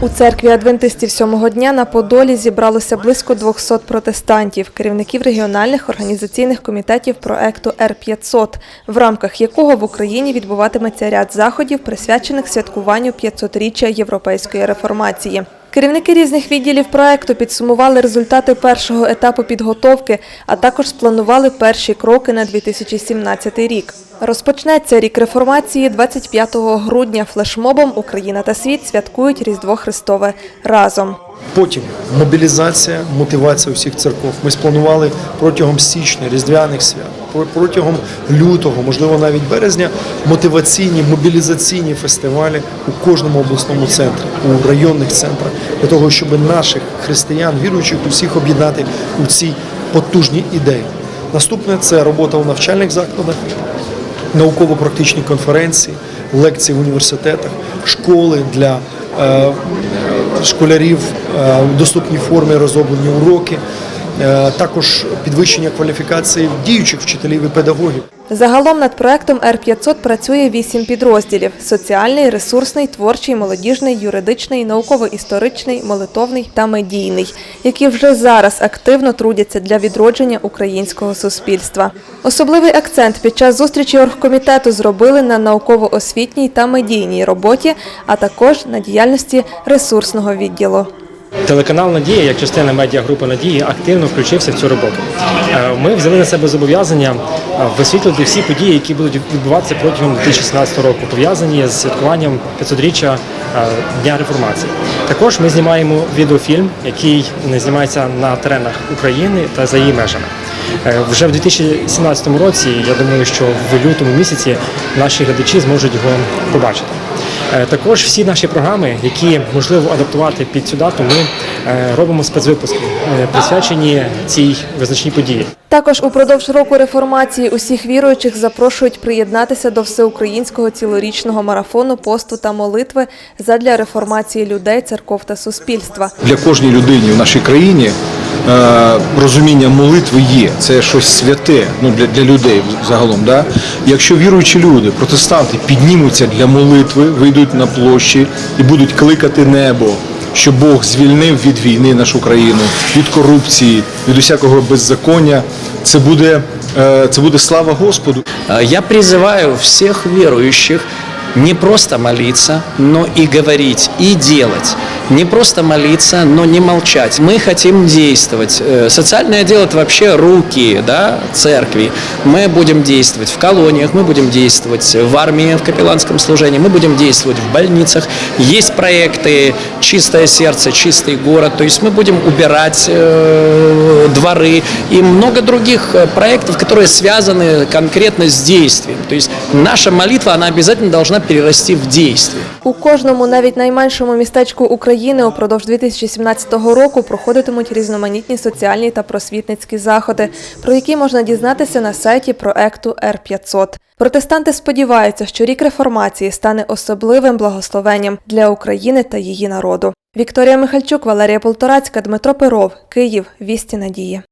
У церкві адвентистів сьомого дня на Подолі зібралося близько 200 протестантів, керівників регіональних організаційних комітетів проекту Р-500, в рамках якого в Україні відбуватиметься ряд заходів, присвячених святкуванню 500-річчя європейської реформації. Керівники різних відділів проекту підсумували результати першого етапу підготовки, а також спланували перші кроки на 2017 рік. Розпочнеться рік реформації 25 грудня. Флешмобом Україна та світ святкують Різдво Христове разом. Потім мобілізація, мотивація усіх церков. Ми спланували протягом січня, різдвяних свят, про- протягом лютого, можливо, навіть березня, мотиваційні, мобілізаційні фестивалі у кожному обласному центрі, у районних центрах, для того, щоб наших християн, віруючих, усіх об'єднати у ці потужні ідеї. Наступне це робота у навчальних закладах, науково-практичні конференції, лекції в університетах, школи для е, школярів е, у доступній формі розроблені уроки, е, також підвищення кваліфікації діючих вчителів і педагогів. Загалом над проектом Р-500 працює вісім підрозділів: соціальний, ресурсний, творчий, молодіжний, юридичний, науково-історичний, молитовний та медійний, які вже зараз активно трудяться для відродження українського суспільства. Особливий акцент під час зустрічі оргкомітету зробили на науково-освітній та медійній роботі, а також на діяльності ресурсного відділу. Телеканал Надія, як частина медіагрупи Надії, активно включився в цю роботу. Е, Ми взяли на себе зобов'язання е, висвітлити всі події, які будуть відбуватися протягом 2016 року, пов'язані з святкуванням 500-річчя е, Дня реформації. Також ми знімаємо відеофільм, який знімається на теренах України та за її межами. Вже в 2017 році, я думаю, що в лютому місяці наші глядачі зможуть його побачити. Е, Також всі наші програми, які можливо адаптувати під цю дату, ми е, робимо спецвипуски, е, присвячені цій визначній події. Також упродовж року реформації усіх віруючих запрошують приєднатися до всеукраїнського цілорічного марафону посту та молитви задля реформації людей, церков та суспільства. для кожній людині в нашій країні розуміння молитви є. Це щось святе ну, для, для людей загалом. Да? Якщо віруючі люди, протестанти, піднімуться для молитви, вийдуть на площі і будуть кликати небо, щоб Бог звільнив від війни нашу країну, від корупції, від усякого беззаконня, це буде, е, це буде слава Господу. Э, Я призываю всех верующих не просто молиться, но и говорить, и делать. Не просто молиться, но не молчать. Мы хотим действовать. Э, Социальное дело – это вообще руки да, церкви. Мы будем действовать в колониях, мы будем действовать в армии, в капелланском служении, мы будем действовать в больницах. Есть проекты «Чистое сердце», «Чистый город». То есть мы будем убирать э, дворы и много других э, проектов, которые связаны конкретно с действием. То есть наша молитва, она обязательно должна перерасти в действие. У кожному, навіть найменшому містечку України упродовж 2017 року проходитимуть різноманітні соціальні та просвітницькі заходи, про які можна дізнатися на сайті проекту Р-500. Протестанти сподіваються, що рік реформації стане особливим благословенням для України та її народу. Вікторія Михальчук, Валерія Полторацька, Дмитро Перов, Київ, Вісті Надії.